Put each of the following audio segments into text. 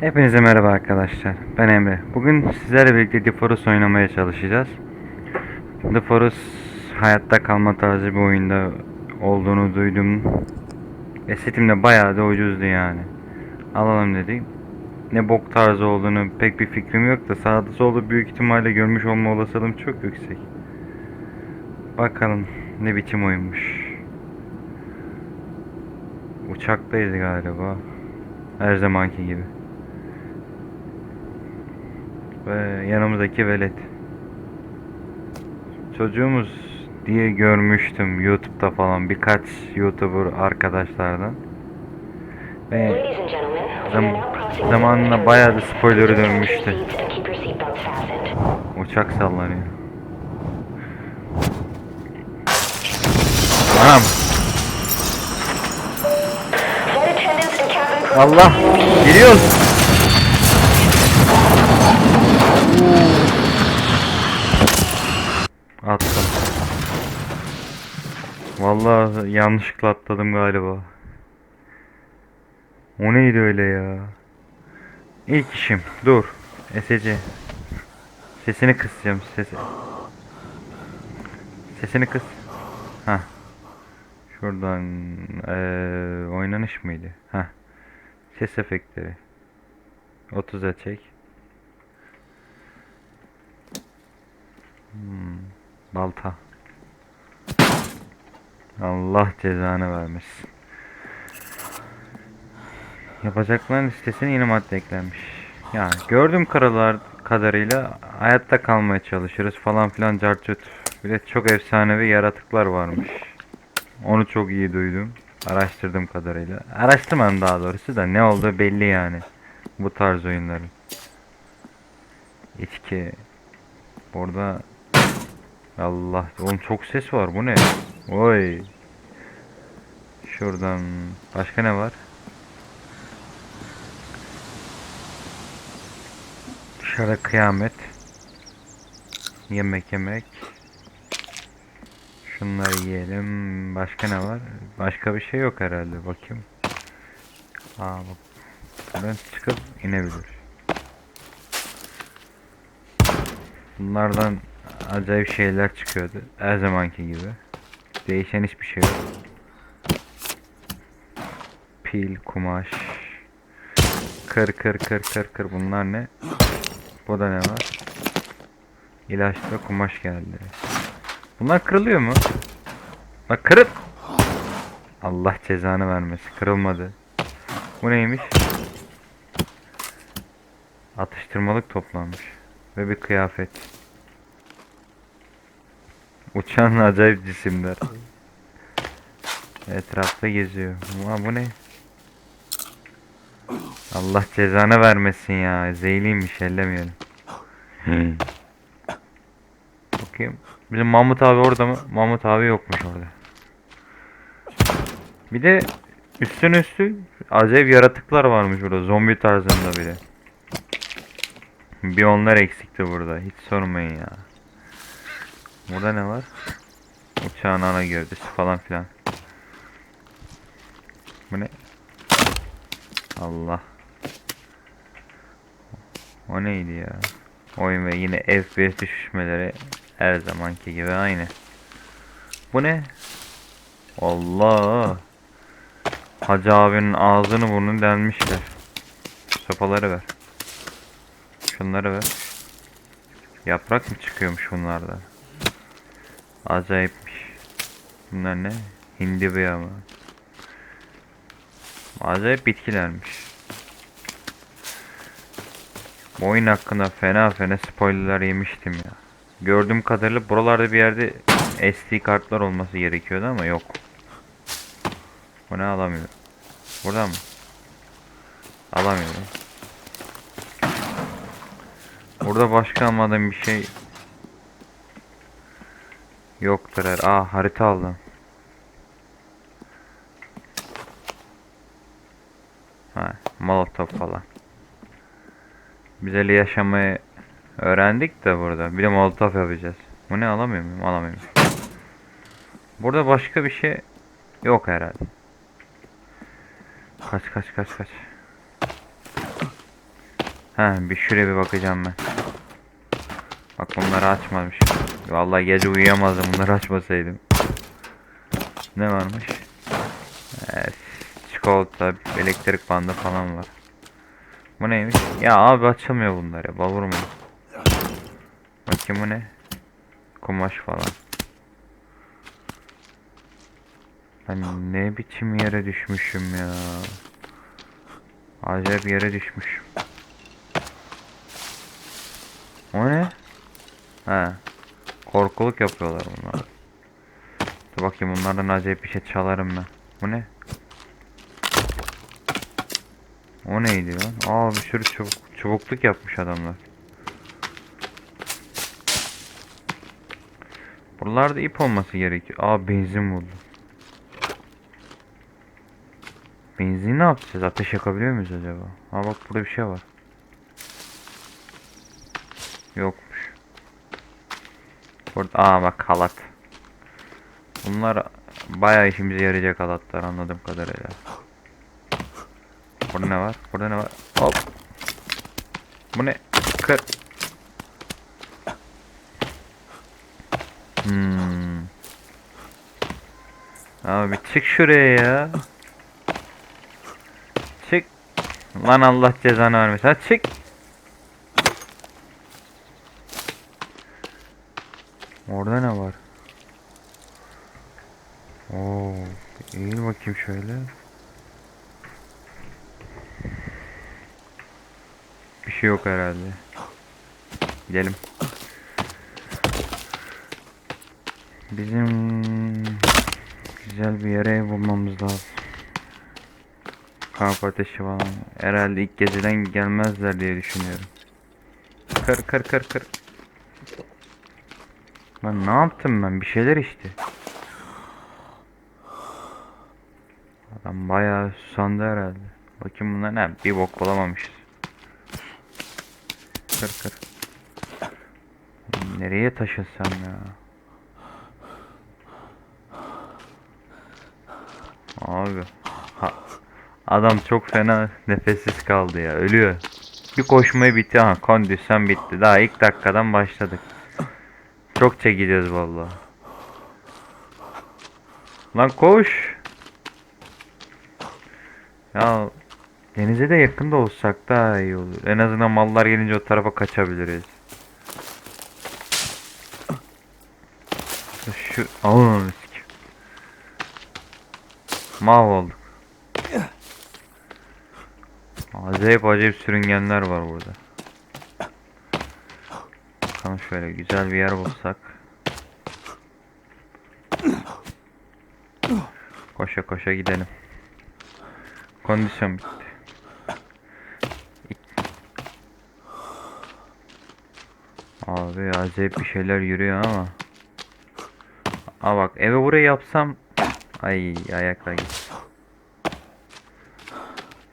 Hepinize merhaba arkadaşlar. Ben Emre. Bugün sizlerle birlikte The Forest oynamaya çalışacağız. The Forest hayatta kalma tarzı bir oyunda olduğunu duydum. Ve Steam'de bayağı da ucuzdu yani. Alalım dedik. Ne bok tarzı olduğunu pek bir fikrim yok da sağda solda büyük ihtimalle görmüş olma olasılığım çok yüksek. Bakalım ne biçim oyunmuş. Uçaktayız galiba. Her zamanki gibi. Ve yanımızdaki velet. Çocuğumuz diye görmüştüm YouTube'da falan birkaç YouTuber arkadaşlardan. Ve zam zamanla bayağı da spoiler'ı dönmüştü. Uçak sallanıyor. Anam. Allah geliyoruz. Attım. Vallahi yanlışlıkla atladım galiba. O neydi öyle ya? İlk işim. Dur. SC. Sesini kısacağım. Sesi. Sesini kıs. Ha. Şuradan eee oynanış mıydı? Ha. Ses efektleri. 30'a çek. Hmm, balta. Allah cezanı vermesin. Yapacakların listesine yeni madde eklenmiş. Yani gördüğüm karalar kadarıyla hayatta kalmaya çalışırız falan filan carcut. Bir de çok efsanevi yaratıklar varmış. Onu çok iyi duydum. Araştırdığım kadarıyla. Araştırmadım daha doğrusu da ne olduğu belli yani. Bu tarz oyunların. İçki. Burada Allah oğlum çok ses var bu ne? Oy. Şuradan başka ne var? Dışarıda kıyamet. Yemek yemek. Şunları yiyelim. Başka ne var? Başka bir şey yok herhalde. Bakayım. Aa bak. Buradan çıkıp inebilir. Bunlardan acayip şeyler çıkıyordu. Her zamanki gibi. Değişen hiçbir şey yok. Pil, kumaş. Kır kır kır kır kır. Bunlar ne? Bu da ne var? İlaç ve kumaş geldi. Bunlar kırılıyor mu? Bak kırıp. Allah cezanı vermesin. Kırılmadı. Bu neymiş? Atıştırmalık toplanmış. Ve bir kıyafet. Uçan acayip cisimler. Etrafta geziyor. Aa, bu ne? Allah cezanı vermesin ya. Zeyliymiş ellemeyelim. Bakayım. Bizim Mahmut abi orada mı? Mahmut abi yokmuş orada. Bir de üstüne üstü acayip yaratıklar varmış burada. Zombi tarzında bile. Bir onlar eksikti burada. Hiç sormayın ya. Burada ne var? Uçağın ana gövdesi falan filan. Bu ne? Allah. O neydi ya? Oyun ve yine FPS düşüşmeleri her zamanki gibi aynı. Bu ne? Allah. Hacı abinin ağzını burnunu delmişler. Sopaları ver. Şunları ver. Yaprak mı çıkıyormuş bunlardan? Acayipmiş. Bunlar ne? Hindibiya mı? Acayip bitkilermiş. Bu oyun hakkında fena fena spoilerlar yemiştim ya. Gördüğüm kadarıyla buralarda bir yerde SD kartlar olması gerekiyordu ama yok. Bu ne alamıyorum. Burada mı? Alamıyorum. Burada başka almadığım bir şey yoktur her. Aa harita aldım. Ha, molotof falan. Güzel yaşamayı öğrendik de burada. Bir de molotof yapacağız. Bu ne alamıyor muyum? Alamıyorum. Burada başka bir şey yok herhalde. Kaç kaç kaç kaç. Ha bir şuraya bir bakacağım ben. Bak bunları açmamış. Vallahi gece uyuyamazdım bunları açmasaydım. Ne varmış? Evet, çikolata, elektrik bandı falan var. Bu neymiş? Ya abi açılmıyor bunlar ya. Bavur mu? Bakayım bu ne? Kumaş falan. Ben ne biçim yere düşmüşüm ya. Acayip yere düşmüşüm. O ne? Ha. Korkuluk yapıyorlar bunlar. Dur bakayım bunlardan acayip bir şey çalarım ben. Bu ne? O neydi lan? Aa bir sürü çubuk, çubukluk yapmış adamlar. Buralarda ip olması gerekiyor. Aa benzin buldum. Benzin ne yapacağız? Ateş yakabiliyor muyuz acaba? Aa bak burada bir şey var. Yokmuş. Burada aa bak halat. Bunlar bayağı işimize yarayacak halatlar anladığım kadarıyla. Burada ne var? Burada ne var? Hop. Bu ne? Kır. Hmm. Abi çık şuraya ya. Çık. Lan Allah cezanı vermesin. Ha çık. Orada ne var? Oo, eğil bakayım şöyle. Bir şey yok herhalde. Gidelim. Bizim güzel bir yere bulmamız lazım. Kamp ateşi falan. Herhalde ilk geceden gelmezler diye düşünüyorum. Kır kır kır kır. Lan ne yaptım ben? Bir şeyler işte. Adam bayağı susandı herhalde. Bakayım bunlar ne? Bir bok bulamamışız. Kır kır. Nereye taşınsam ya? Abi. Ha, adam çok fena nefessiz kaldı ya. Ölüyor. Bir koşmayı bitti. Ha kondisyon bitti. Daha ilk dakikadan başladık. Çok çekeceğiz vallahi. Lan koş. Ya denize de yakında olsak daha iyi olur. En azından mallar gelince o tarafa kaçabiliriz. Şu alın. Mahvolduk. Acayip acayip sürüngenler var burada. Bakalım şöyle güzel bir yer bulsak. Koşa koşa gidelim. Kondisyon bitti. Abi acayip bir şeyler yürüyor ama. Aa bak eve buraya yapsam ay ayaklar gitti.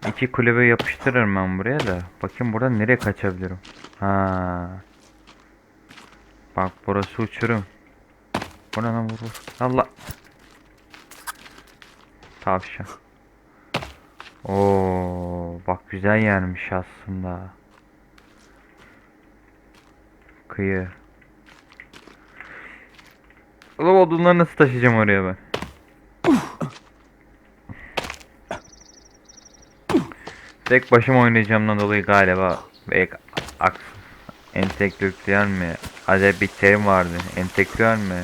İki kulübe yapıştırırım ben buraya da. Bakayım buradan nereye kaçabilirim. Ha. Bak burası uçurum. Bu ne lan vurur. Allah. Tavşan. Oo, bak güzel yermiş aslında. Kıyı. Ulan odunları nasıl taşıyacağım oraya ben? Tek başıma oynayacağımdan dolayı galiba belki aks entelektüel mi? Acayip bir terim vardı. Entelektüel mi?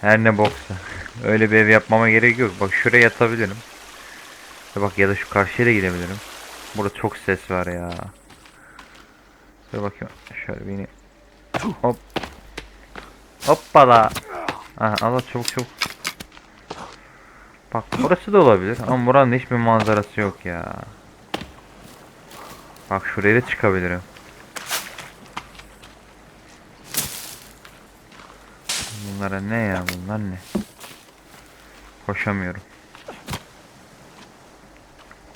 Her ne boksa. Öyle bir ev yapmama gerek yok. Bak şuraya yatabilirim. Ya bak ya da şu karşıya da gidebilirim. Burada çok ses var ya. Dur bakayım. Şöyle beni. Hop. Hoppala. Aha Allah çabuk çabuk. Bak burası da olabilir ama buranın hiçbir manzarası yok ya. Bak şuraya da çıkabilirim. Bunlara ne ya bunlar ne? Koşamıyorum.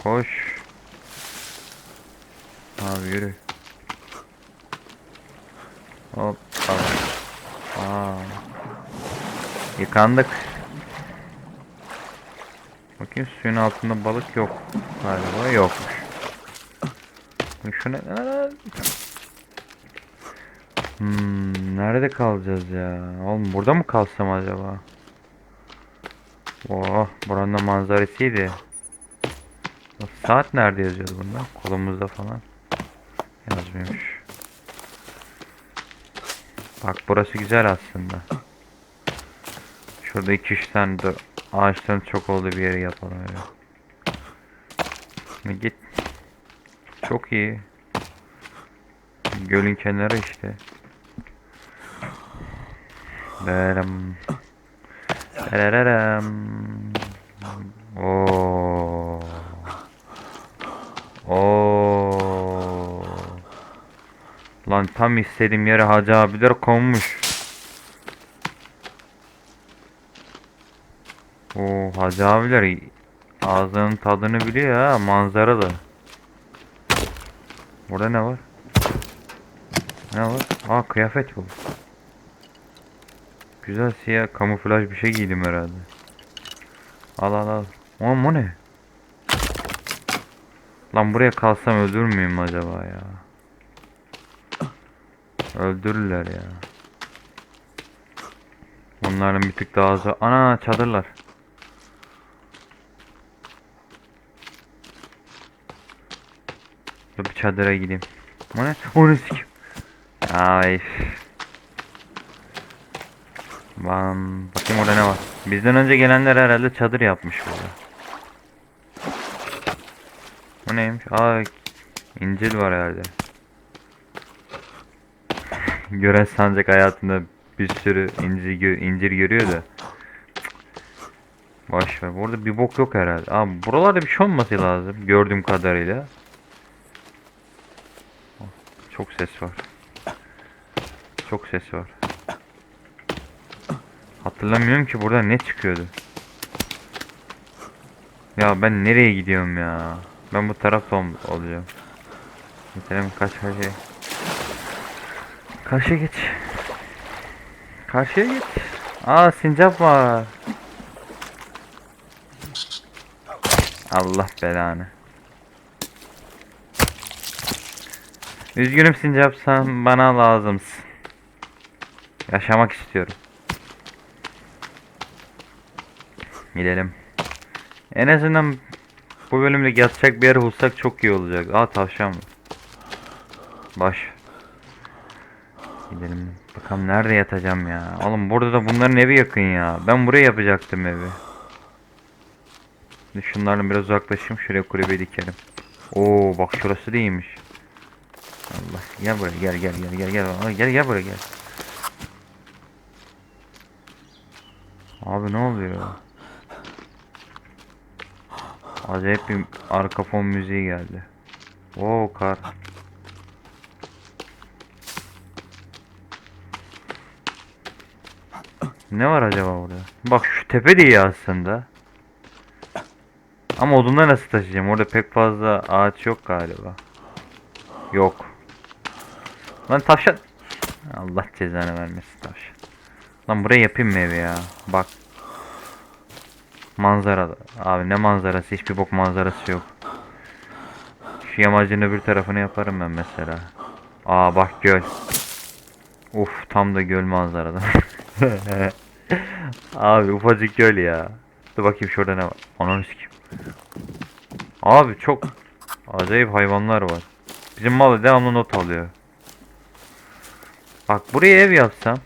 Koş. Abi yürü. Hop. Aa. Yıkandık. Bakayım suyun altında balık yok. Galiba yokmuş. Şu ne? Hmm, nerede kalacağız ya? Oğlum burada mı kalsam acaba? Oh, buranın da manzarasıydı. Saat nerede yazıyordu bunda? Kolumuzda falan. Yazmıyormuş. Bak burası güzel aslında. Şurada 2-3 tane de ağaçların çok olduğu bir yere yapalım öyle. Şimdi Git. Çok iyi. Gölün kenarı işte. Berem. Bererem. Oo. Oo. Lan tam istediğim yere Hacı abiler konmuş. Oo Hacı abiler ağzının tadını biliyor ha manzara da. Burada ne var? Ne var? Aa kıyafet bu. Güzel siyah kamuflaj bir şey giydim herhalde. Al al al. Oğlum o ne? Lan buraya kalsam öldürür müyüm acaba ya? Öldürürler ya. Onların bir tık daha az... Ana çadırlar. Dur bir çadıra gideyim. O ne? O ne sikim? Ay. Ben bakayım orada ne var. Bizden önce gelenler herhalde çadır yapmış burada. Bu neymiş? Aa İncil var herhalde. Gören sancak hayatında bir sürü incir, incir görüyor da. Boş ver. Burada bir bok yok herhalde. Abi buralarda bir şey olması lazım. Gördüğüm kadarıyla. Çok ses var. Çok ses var. Hatırlamıyorum ki burada ne çıkıyordu. Ya ben nereye gidiyorum ya? Ben bu tarafta ol- olacağım. Gidelim kaç karşıya. Karşıya geç. Karşıya geç. Aa sincap var. Allah belanı. Üzgünüm sincap sen bana lazımsın. Yaşamak istiyorum. Gidelim. En azından bu bölümde yatacak bir yer bulsak çok iyi olacak. Aa tavşan mı? Baş. Gidelim. Bakalım nerede yatacağım ya. Oğlum burada da bunların evi yakın ya. Ben buraya yapacaktım evi. Şimdi Şunlarla biraz uzaklaşayım. Şuraya kulübe dikelim. Oo bak şurası da iyiymiş. Allah gel buraya gel gel gel gel gel Aa, gel gel buraya gel. Abi ne oluyor? Acayip bir arka fon müziği geldi. Oo kar. Ne var acaba burada? Bak şu tepe de iyi aslında. Ama odunları nasıl taşıyacağım? Orada pek fazla ağaç yok galiba. Yok. Lan tavşan. Allah cezanı vermesin tavşan. Lan buraya yapayım mı evi ya? Bak. Manzara. Abi ne manzarası? Hiçbir bok manzarası yok. Şu yamacın öbür tarafını yaparım ben mesela. Aa bak göl. Uf tam da göl manzarada. Abi ufacık göl ya. Dur bakayım şurada ne var. Ananı sikeyim. Abi çok acayip hayvanlar var. Bizim malı devamlı not alıyor. Bak buraya ev yapsam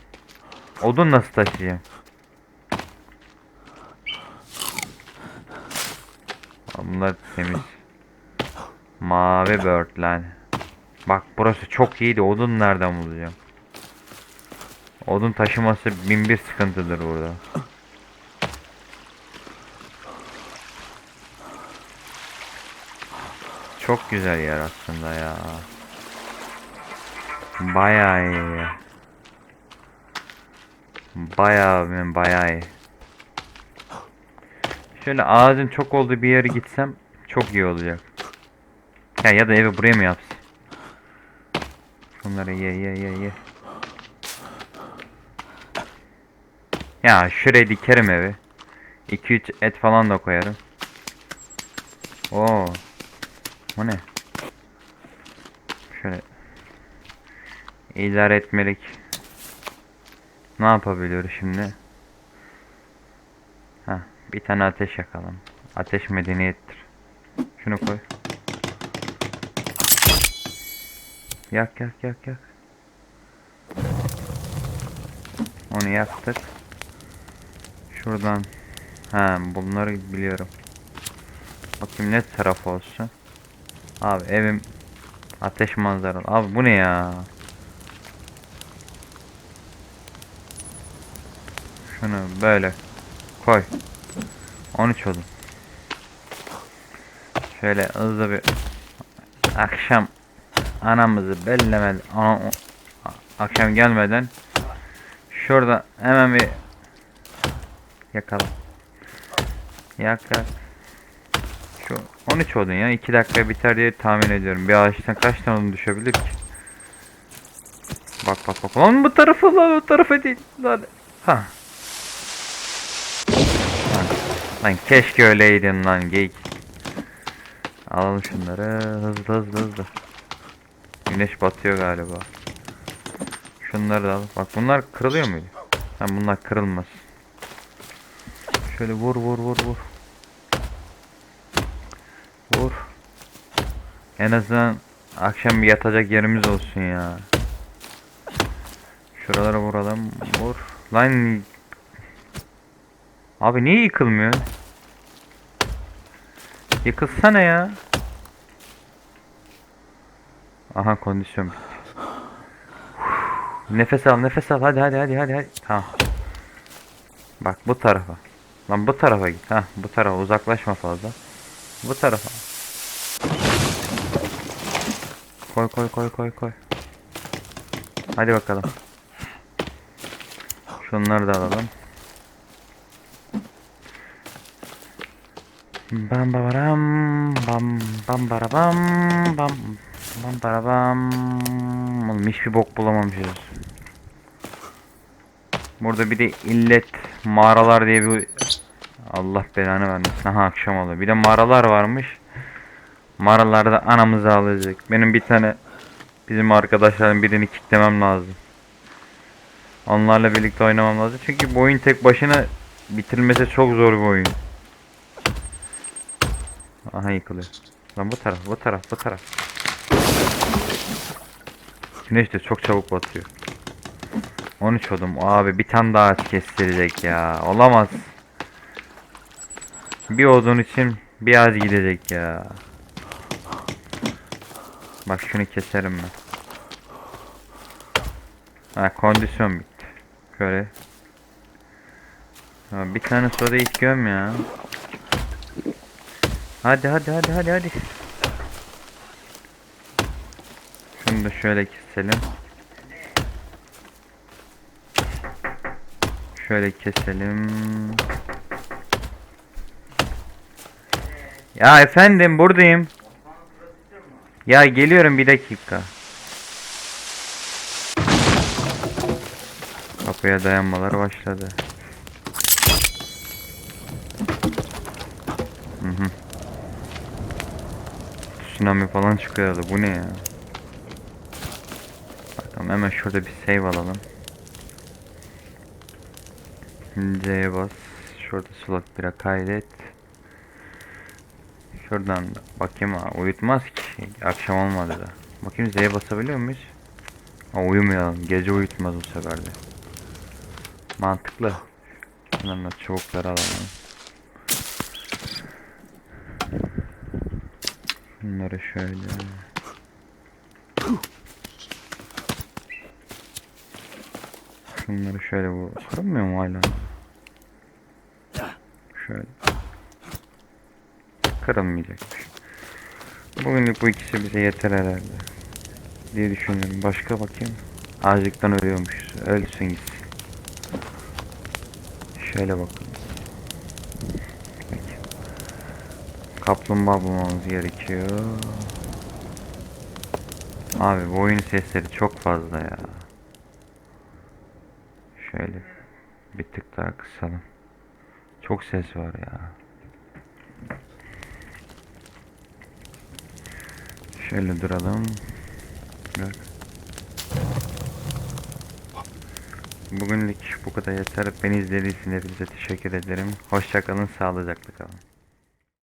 odun nasıl taşıyacağım? Aa, Bunlar temiz. Mavi börtlen. Bak burası çok iyiydi. Odun nereden bulacağım? Odun taşıması bin bir sıkıntıdır burada. Çok güzel yer aslında ya. Bayağı iyi. Bayağı ben bayağı iyi. Şöyle ağacın çok olduğu bir yere gitsem çok iyi olacak. Ya ya da evi buraya mı yapsın? Şunları ye ye ye ye. Ya şuraya dikerim evi. 2-3 et falan da koyarım. Oo. O ne? Şöyle idare etmelik. Ne yapabiliyoruz şimdi? Ha, bir tane ateş yakalım. Ateş medeniyettir. Şunu koy. Yak yak yak yak. Onu yaktık. Şuradan. Ha bunları biliyorum. Bakayım ne taraf olsun. Abi evim ateş manzaralı. Abi bu ne ya? Şunu böyle koy. 13 oldu. Şöyle hızlı bir akşam anamızı bellemeden akşam gelmeden şurada hemen bir yakala. Yak yak. Şu 13 odun ya 2 dakika biter diye tahmin ediyorum. Bir ağaçtan kaç tane odun düşebilir ki? Bak bak bak. Lan bu tarafı lan bu tarafı değil. Lan. Ha. Lan, lan keşke öyleydin lan geyik. Alalım şunları hızlı hızlı hızlı. Güneş batıyor galiba. Şunları da al. Bak bunlar kırılıyor muydu? Ha bunlar kırılmaz. Şöyle vur vur vur vur. Vur. En azından akşam bir yatacak yerimiz olsun ya. Şuralara vuralım. Vur. Lan. Abi niye yıkılmıyor? Yıkılsana ya. Aha kondisyon bitti. Nefes al nefes al hadi hadi hadi hadi hadi. Tamam. Bak bu tarafa. Lan bu tarafa git. Ha bu tarafa uzaklaşma fazla. Bu tarafa. Koy koy koy koy koy. Hadi bakalım. Şunları da alalım. Bam babaram bam bam barabam bam bam barabam Oğlum hiçbir bok bulamamışız. Burada bir de illet mağaralar diye bir Allah belanı vermesin. Aha akşam oldu. Bir de mağaralar varmış. Mağaralarda anamızı ağlayacak. Benim bir tane bizim arkadaşların birini kitlemem lazım. Onlarla birlikte oynamam lazım. Çünkü bu oyun tek başına bitirmesi çok zor bir oyun. Aha yıkılıyor. Lan bu taraf, bu taraf, bu taraf. Güneş de çok çabuk batıyor. 13 odum. Abi bir tane daha kestirecek ya. Olamaz. Bir odun için bir ağaç gidecek ya. Bak şunu keserim ben. Ha kondisyon bitti. Şöyle. Ha, bir tane soda içiyorum ya. Hadi hadi hadi hadi hadi. Şunu da şöyle keselim. Şöyle keselim. Ya efendim buradayım. Ya geliyorum bir dakika. Kapıya dayanmalar başladı. Tsunami falan çıkıyordu. Bu ne ya? Bakalım hemen şurada bir save alalım. C'ye bas. Şurada slot 1'e kaydet. Şuradan da bakayım ha uyutmaz ki. Akşam olmadı da. Bakayım Z'ye basabiliyor muyuz? Ha uyumayalım. Gece uyutmaz bu sefer de. Mantıklı. Şundan da çubukları alalım. Bunları şöyle. Şunları şöyle bu. Kırılmıyor mu hala? Şöyle. Kırılmayacakmış. Bugünlük bu ikisi bize yeter herhalde. Diye düşünüyorum. Başka bakayım. Ağacıktan ölüyormuşuz. Ölsün gitsin. Şöyle bakalım. Peki. Kaplumbağa bulmamız gerekiyor. Abi bu oyun sesleri çok fazla ya. Şöyle bir tık daha kısalım. Çok ses var ya. Şöyle duralım. Bak. Bugünlük bu kadar yeter. Beni izlediğiniz için hepinize teşekkür ederim. Hoşçakalın, sağlıcakla kalın.